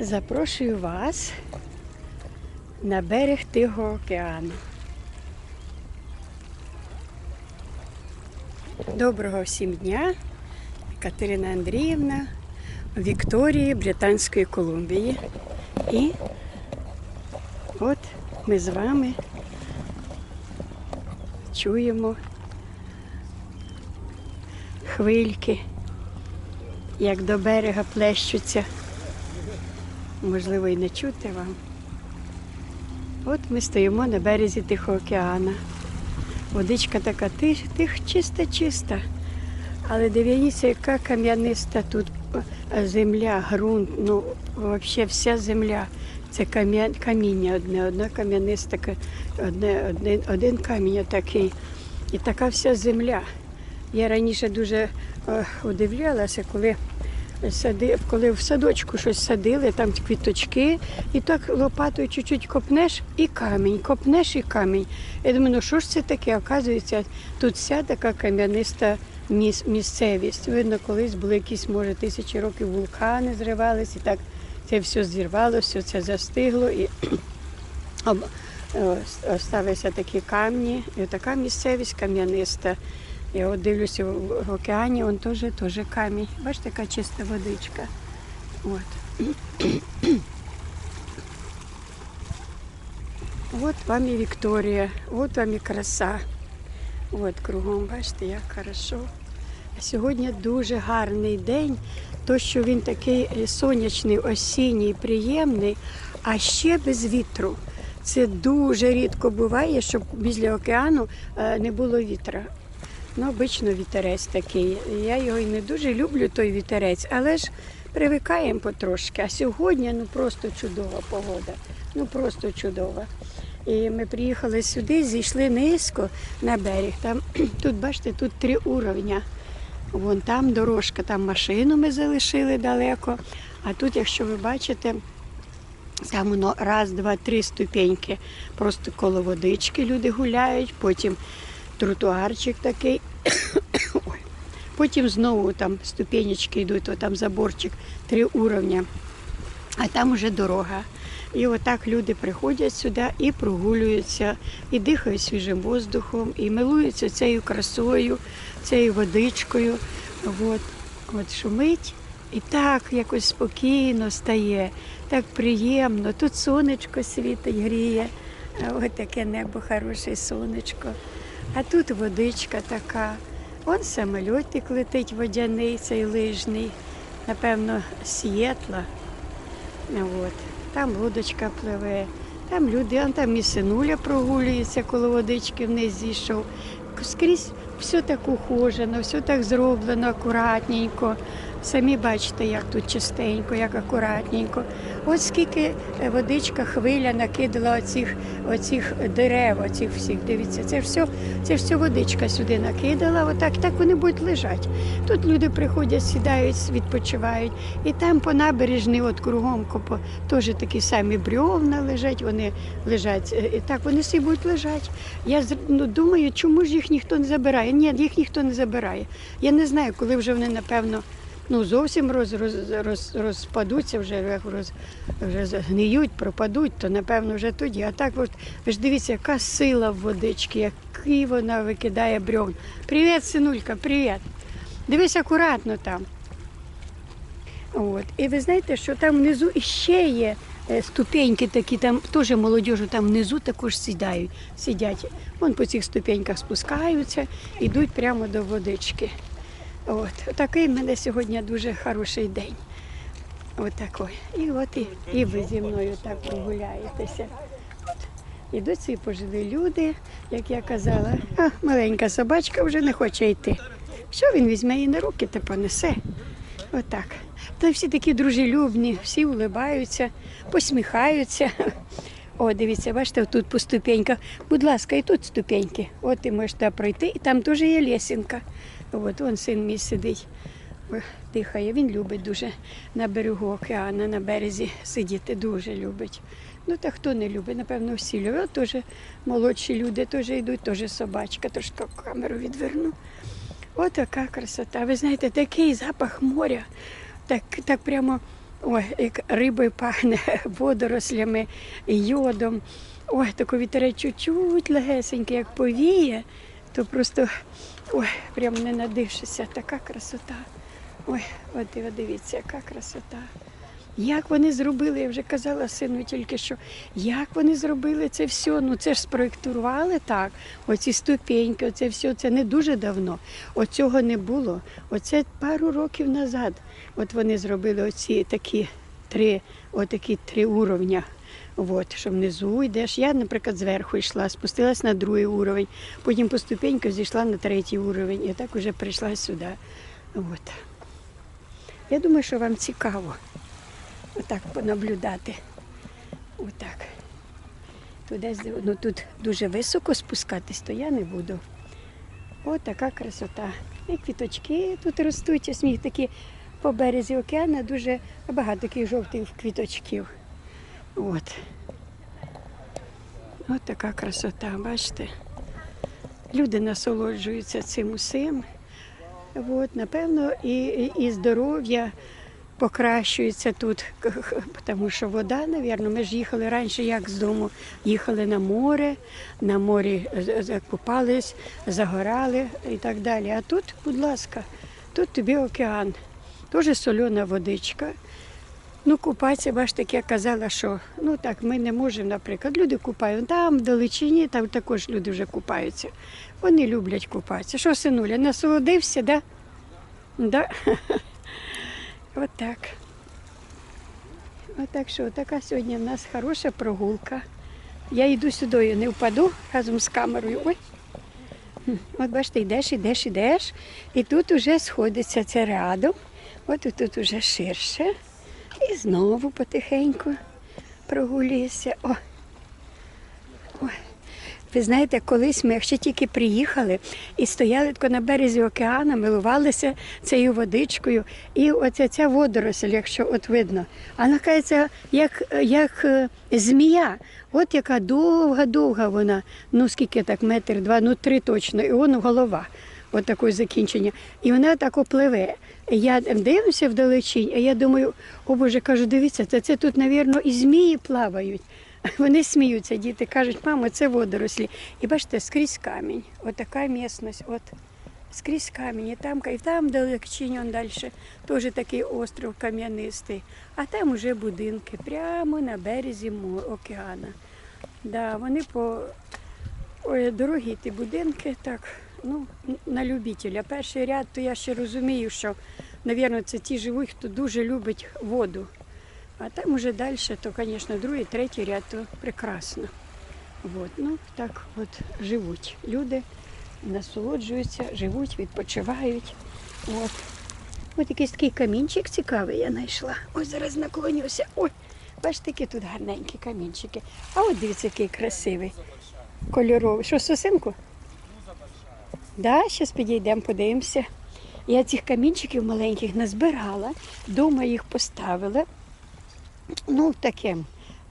Запрошую вас на берег Тихого океану. Доброго всім дня! Катерина Андріївна Вікторії Британської Колумбії. І от ми з вами чуємо хвильки, як до берега плещуться. Можливо, і не чути вам. От ми стоїмо на березі Тихого океану. Водичка така тих, тих чиста, чиста. Але дивіться, яка кам'яниста тут земля, ґрунт, ну взагалі вся земля. Це каміння одне, одна кам'яниста, одне, один, один камінь такий. І така вся земля. Я раніше дуже удивлялася, коли сади, коли в садочку щось садили, там квіточки, і так лопатою чуть-чуть копнеш і камінь, копнеш і камінь. Я думаю, ну що ж це таке? Оказується, тут вся така кам'яниста місцевість. Видно, колись були якісь, може, тисячі років вулкани зривались, і так це все зірвалося, все це застигло. І Осталися такі камні, і така місцевість кам'яниста. Я от дивлюся в океані, он теж, теж камінь. Бачите, яка чиста водичка. От. От вам і Вікторія, от вам і краса. От кругом, бачите, як хорошо. Сьогодні дуже гарний день, то що він такий сонячний, осінній, приємний, а ще без вітру. Це дуже рідко буває, щоб біля океану е, не було вітра. Ну, обично вітерець такий. Я його і не дуже люблю, той вітерець, але ж привикаємо потрошки. А сьогодні ну просто чудова погода. Ну просто чудова. І ми приїхали сюди, зійшли низько на берег. Там тут, бачите, тут три уровня. Вон там дорожка, там машину ми залишили далеко. А тут, якщо ви бачите, там воно раз, два, три ступеньки. Просто коло водички люди гуляють, потім тротуарчик такий. Ой. Потім знову там ступенечки йдуть, то там заборчик, три уровня, а там уже дорога. І отак люди приходять сюди і прогулюються, і дихають свіжим воздухом, і милуються цією красою, цією водичкою. От, от шумить. І так якось спокійно стає, так приємно. Тут сонечко світить, гріє. Ось таке небо хороше, сонечко. А тут водичка така. Он самольотик летить водяний, цей лижний, напевно, світла. От. Там лодочка пливе, там люди, а там і синуля прогулюється коло водички вниз зійшов. Скрізь все так ухожено, все так зроблено акуратненько. Самі бачите, як тут чистенько, як акуратненько. От скільки е, водичка, хвиля накидала оцих, оцих дерев, оцих всіх. Дивіться, це все, це все водичка сюди накидала. Отак, так вони будуть лежати. Тут люди приходять, сідають, відпочивають. І там по набережні, от кругом копо, теж такі самі брьовна лежать, вони лежать. е, І так вони всі будуть лежати. Я ну, думаю, чому ж їх ніхто не забирає? Ні, їх ніхто не забирає. Я не знаю, коли вже вони, напевно, ну, зовсім роз, роз, роз, розпадуться, вже, роз, вже згниють, пропадуть, то напевно вже тоді. А так, от, ви ж дивіться, яка сила в водичці, який вона викидає брьовн. Привіт, синулька, привіт. Дивись акуратно там. От. І ви знаєте, що там внизу іще є е, ступеньки такі, там теж молодіжу там внизу також сідають, сидять. Вон по цих ступеньках спускаються, йдуть прямо до водички. От. Такий в мене сьогодні дуже хороший день. От такий. І от і, і ви зі мною так прогуляєтеся. Ідуть ці пожилі люди, як я казала, а маленька собачка вже не хоче йти. Що він візьме її на руки та понесе? Отак. Та всі такі дружелюбні, всі улибаються, посміхаються. О, дивіться, бачите, тут по ступеньках. Будь ласка, і тут ступеньки. От ти можеш туди пройти, і там теж є лесінка. От вон син мій сидить, дихає. Він любить дуже на берегу океану, на березі сидіти, дуже любить. Ну та хто не любить, напевно, всі люблять. Теж молодші люди теж йдуть, теж собачка, трошки камеру відверну. От така красота. Ви знаєте, такий запах моря, так, так прямо Ой, як рибою пахне, водорослями, йодом. Ой, тако вітерець чуть-чуть легесенький, як повіє, то просто ой, прямо не надишишся. Така красота. Ой, от дивіться, яка красота. Як вони зробили, я вже казала сину тільки що, як вони зробили це все, ну це ж спроєктували так. Оці ступеньки, оце все, це не дуже давно. Оцього не було. Оце пару років назад. От вони зробили оці такі три, отакі три уровня. От, що внизу йдеш. Я, наприклад, зверху йшла, спустилась на другий уровень, потім по ступеньках зійшла на третій уровень і так вже прийшла сюди. От. Я думаю, що вам цікаво отак понаблюдати. Отак. Туди, ну, тут дуже високо спускатись, то я не буду. От така красота. І квіточки тут ростуть, ось мій такі по березі океану дуже багато таких жовтих квіточків. От. От така красота, бачите? Люди насолоджуються цим усім. От, напевно, і, і, здоров'я покращується тут, тому що вода, напевно, ми ж їхали раніше, як з дому, їхали на море, на морі з- купались, загорали і так далі. А тут, будь ласка, тут тобі океан, теж сольона водичка. Ну, купатися, бачите, як я казала, що ну так, ми не можемо, наприклад, люди купають там, в далечині, там також люди вже купаються. Вони люблять купатися. Що, синуля, насолодився, да? Да? От так. От що, така сьогодні в нас хороша прогулка. Я йду сюди, не впаду разом з камерою. Ой. От бачите, йдеш, йдеш, йдеш, і тут уже сходиться це рядом. От тут уже ширше. І знову потихеньку прогулюєшся. О. Ой. Ви знаєте, колись ми ще тільки приїхали і стояли на березі океану, милувалися цією водичкою. І оця ця водоросль, якщо от видно, вона кажеться, як, як е, змія. От яка довга-довга вона, ну скільки так, метр, два, ну три точно, і воно голова. От таке закінчення. І вона так опливе. Я дивлюся вдалечінь, а я думаю, о Боже, кажу, дивіться, це, це тут, мабуть, і змії плавають. Вони сміються, діти кажуть, мамо, це водорослі. І бачите, скрізь камінь. Отака місцевість, от скрізь камінь. І там, і там далечінь, он далі, теж такий остров кам'янистий. А там уже будинки, прямо на березі океану. Да, вони по Ой, дорогі ті будинки, так, ну, на любителя. Перший ряд, то я ще розумію, що, мабуть, це ті живуть, хто дуже любить воду. А там уже далі, то, звісно, другий, третій ряд, то прекрасно. От, ну, так от живуть. Люди насолоджуються, живуть, відпочивають. От. От якийсь такий камінчик цікавий я знайшла. Ось зараз наклонюся. Ой, бачите, які тут гарненькі камінчики. А от дивіться, який красивий. Кольоровий. Що, сосинку? Да, зараз підійдемо, подивимося. Я цих камінчиків маленьких назбирала, вдома їх поставила. Ну, таке,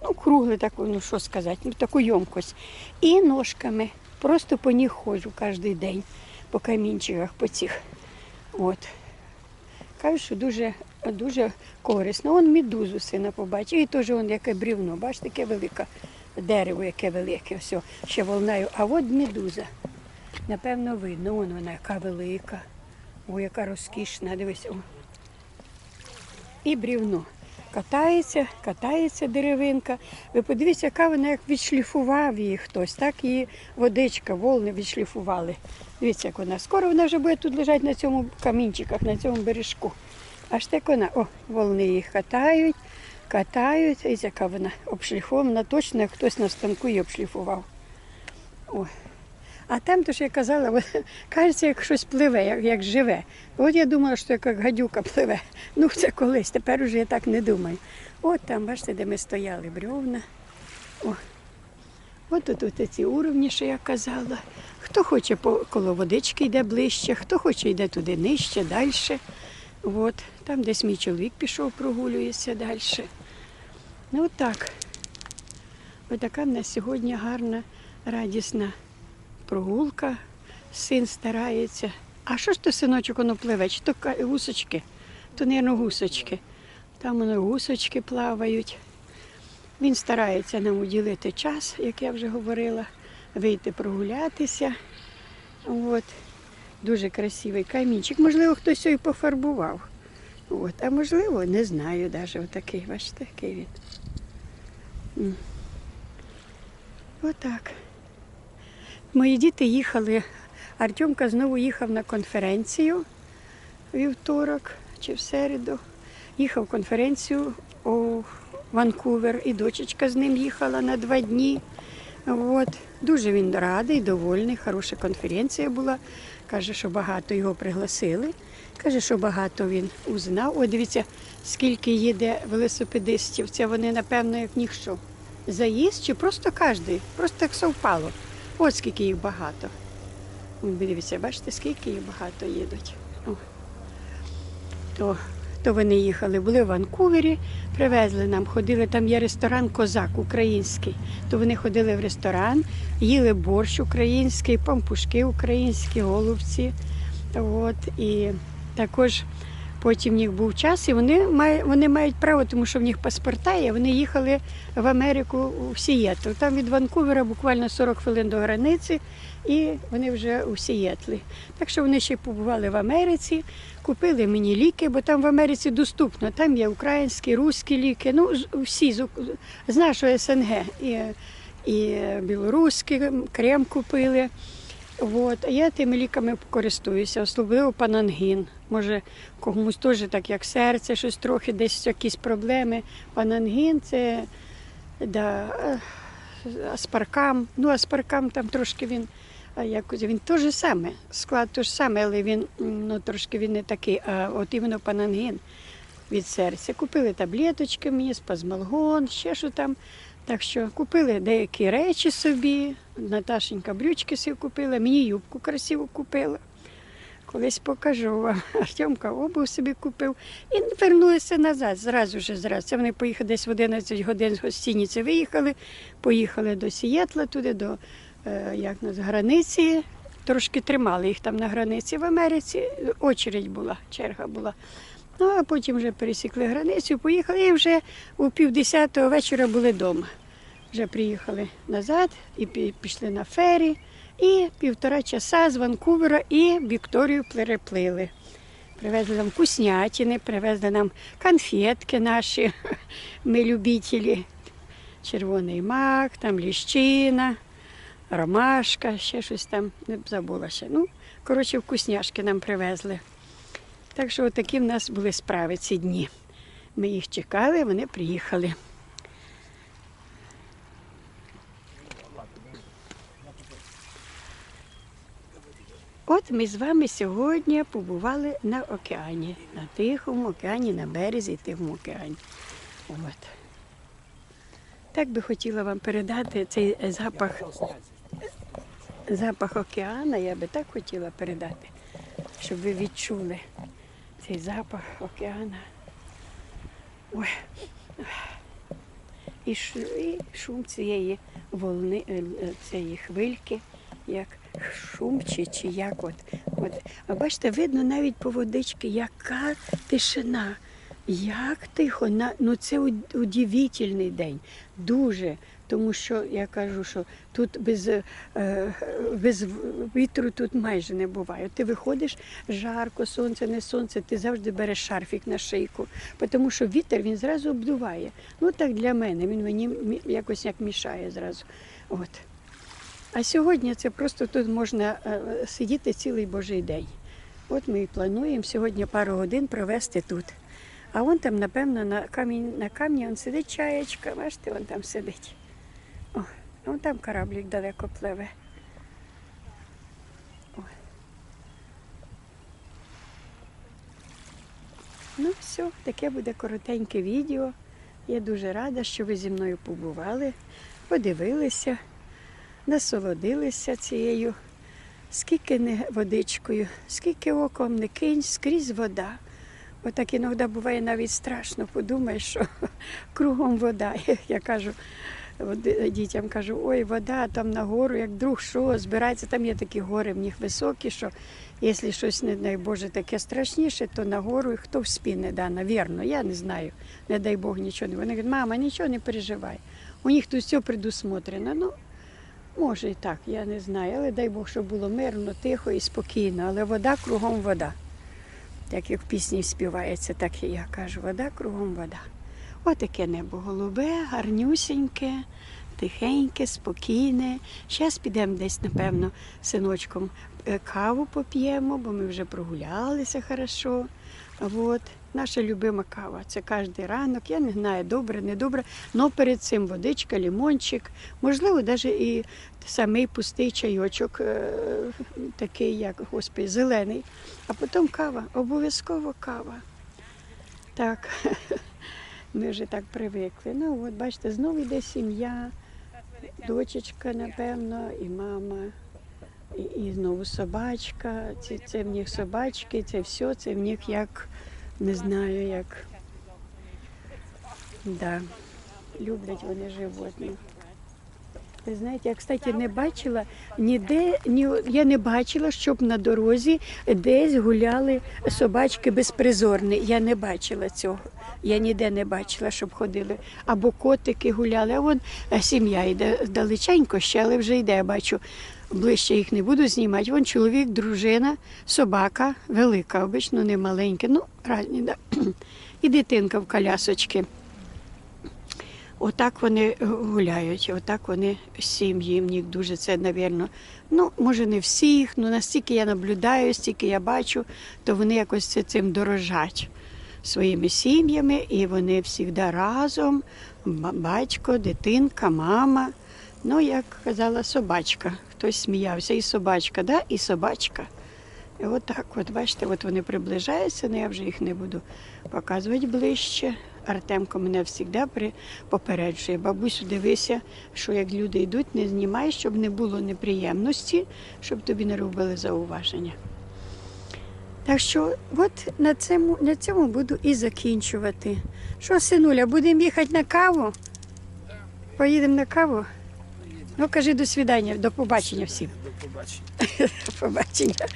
ну, кругле таку, ну що сказати, ну таку йомкость. І ножками. Просто по них ходжу кожен день, по камінчиках, по цих. От. Кажуть, що дуже, дуже корисно. Он медузу сина побачив, і теж он яке брівно, бачите, яке велике дерево, яке велике, все, ще волнаю. А от медуза. Напевно, видно, вон вона яка велика. О, яка розкішна, дивись. О. І брівно. Катається, катається деревинка. Ви подивіться, яка вона як відшліфував її хтось, так її водичка, волни відшліфували. Дивіться, як вона. Скоро вона вже буде тут лежати на цьому камінчиках, на цьому бережку. Аж так вона, о, волни їх катають, катають. Ось яка вона обшліфована, точно як хтось на станку її обшліфував. О. А там, то що я казала, от, кажеться, як щось пливе, як, як живе. От я думала, що як гадюка пливе. Ну, це колись, тепер уже я так не думаю. От там, бачите, де ми стояли, бревна. О. От тут ці уровні, що я казала. Хто хоче коло водички йде ближче, хто хоче йде туди нижче, далі. От. Там десь мій чоловік пішов, прогулюється далі. Ну от так. Ось така в нас сьогодні гарна, радісна прогулка. Син старається. А що ж то синочок воно пливе? Чи то гусочки? То, мабуть, гусочки. Там воно гусочки плавають. Він старається нам уділити час, як я вже говорила, вийти прогулятися. От. Дуже красивий камінчик. Можливо, хтось його і пофарбував. От. А можливо, не знаю навіть отакий, бачите, який він. Отак. Мої діти їхали. Артемка знову їхав на конференцію вівторок чи в середу. Їхав конференцію у Ванкувер, і дочечка з ним їхала на два дні. От. Дуже він радий, довольний, хороша конференція була. Каже, що багато його пригласили. Каже, що багато він узнав. О, дивіться, скільки їде велосипедистів. Це вони, напевно, як ніхто. Заїзд чи просто кожен, просто так совпало. От скільки їх багато. Дивіться, бачите, скільки їх багато їдуть. О. То, то вони їхали, були в Ванкувері, привезли нам, ходили, там є ресторан Козак український. То вони ходили в ресторан, їли борщ український, пампушки українські, голубці. От, і також потім в них був час, і вони, має- вони мають право, тому що в них паспорта є, вони їхали в Америку в Сієтл. Там від Ванкувера буквально 40 хвилин до границі, і вони вже у Сієтлі. Так що вони ще побували в Америці, купили мені ліки, бо там в Америці доступно. Там є українські, руські ліки, ну всі з нашого СНГ. І, і білоруські крем купили. От. А я тими ліками користуюся, особливо панангін. Може, комусь теж так як серце, щось трохи, десь якісь проблеми. Панангін це да, е, аспаркам. Ну, аспаркам там трошки він. Якось він те ж саме, склад той ж самий, але він ну, трошки він не такий, а от іменно панангін від серця. Купили таблеточки мені, спазмалгон, ще що там. Так що купили деякі речі собі. Наташенька брючки собі купила, мені юбку красиву купила. Колись покажу вам. Артемка обув собі купив і вернулися назад. Зразу ж зразу. Вони поїхали десь в 11 годин з гостиниці виїхали, поїхали до Сієтла, туди до е, як на границі. Трошки тримали їх там на границі в Америці. Очередь була, черга була. Ну, а потім вже пересікли границю, поїхали і вже у півдесятого вечора були вдома. Вже приїхали назад і пішли на фері. І півтора часа з Ванкувера і Вікторію переплили. Привезли нам вкуснятини, привезли нам конфетки наші, ми любителі. Червоний мак, там ліщина, ромашка, ще щось там, не забула ще. Ну, коротше, вкусняшки нам привезли. Так що такі в нас були справи ці дні. Ми їх чекали, вони приїхали. От ми з вами сьогодні побували на океані, на Тихому океані, на березі Тихому океані. От. Так би хотіла вам передати цей запах, запах океана, я би так хотіла передати, щоб ви відчули цей запах океана. Ой. І, шум цієї волни, е, е, цієї хвильки, як шум чи, як от. от. А бачите, видно навіть по водички, яка тишина. Як тихо, ну це удивительний день. Дуже. Тому що я кажу, що тут без, е, без вітру тут майже не буває. Ти виходиш, жарко, сонце, не сонце, ти завжди береш шарфік на шийку, тому що вітер він зразу обдуває. Ну так для мене, він мені якось як мішає зразу. От. А сьогодні це просто тут можна е, сидіти цілий божий день. От ми і плануємо сьогодні пару годин провести тут. А вон там, напевно, на камінь, на камні он сидить чаєчка, бачите, вон там сидить. О, вон там кораблік далеко пливе. О. Ну, все, таке буде коротеньке відео. Я дуже рада, що ви зі мною побували, подивилися, насолодилися цією, скільки не водичкою, скільки оком не кинь, скрізь вода. Отак іноді буває навіть страшно, подумаєш, що кругом вода. Я кажу дітям, кажу, ой, вода там на гору, як друг що, збирається, там є такі гори в них високі, що Якщо щось, не дай Боже, таке страшніше, то нагору і хто в спіне, да, навірно, я не знаю. Не дай Бог нічого. Вони кажуть, мама, нічого не переживай. У них тут все предусмотрено. Ну, може і так, я не знаю. Але дай Бог, щоб було мирно, тихо і спокійно. Але вода кругом вода. Так як в пісні співається, так і я кажу, вода кругом вода. Отаке небо голубе, гарнюсіньке, тихеньке, спокійне. Зараз підемо десь, напевно, синочком е, каву поп'ємо, бо ми вже прогулялися хорошо. От. Наша любима кава. Це кожен ранок. Я не знаю, добре, не добре. але перед цим водичка, лімончик, можливо, навіть і самий пустий чайочок, е, такий, як господи, зелений. А потім кава, обов'язково кава. Так, ми вже так привикли. Ну, от бачите, знову йде сім'я, дочечка, напевно, і мама, і, і знову собачка. Це, це в них собачки, це все, це в них як, не знаю, як. Да. Люблять вони животних. Ви знаєте, я, кстати, не бачила ніде, ні, я не бачила, щоб на дорозі десь гуляли собачки безпризорні. Я не бачила цього. Я ніде не бачила, щоб ходили. Або котики гуляли. А вон е, сім'я йде далеченько ще, але вже йде, я бачу. Ближче їх не буду знімати. Вон чоловік, дружина, собака велика, обично не маленька. Ну, разні, да. І дитинка в колясочці. Отак вони гуляють, отак вони сім'ї. Мені дуже це, напевно, ну, може, не всіх, але настільки я наблюдаю, стільки я бачу, то вони якось цим дорожать своїми сім'ями, і вони завжди разом, батько, дитинка, мама. Ну, як казала, собачка. Хтось сміявся, і собачка, да? і собачка. І от от бачите, от вони приближаються, але я вже їх не буду показувати ближче. Артемко мене завжди при- попереджує. Бабусю, дивися, що як люди йдуть, не знімай, щоб не було неприємності, щоб тобі не робили зауваження. Так що, от на цьому, на цьому буду і закінчувати. Що, синуля, будемо їхати на каву? Поїдемо на каву? Ну, кажи до свидання, до побачення всім. До побачення. До побачення.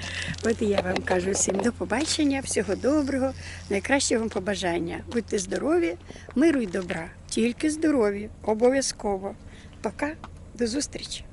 От я вам кажу всім до побачення, всього доброго, найкращого вам побажання. Будьте здорові, миру і добра. Тільки здорові, обов'язково. Пока, до зустрічі.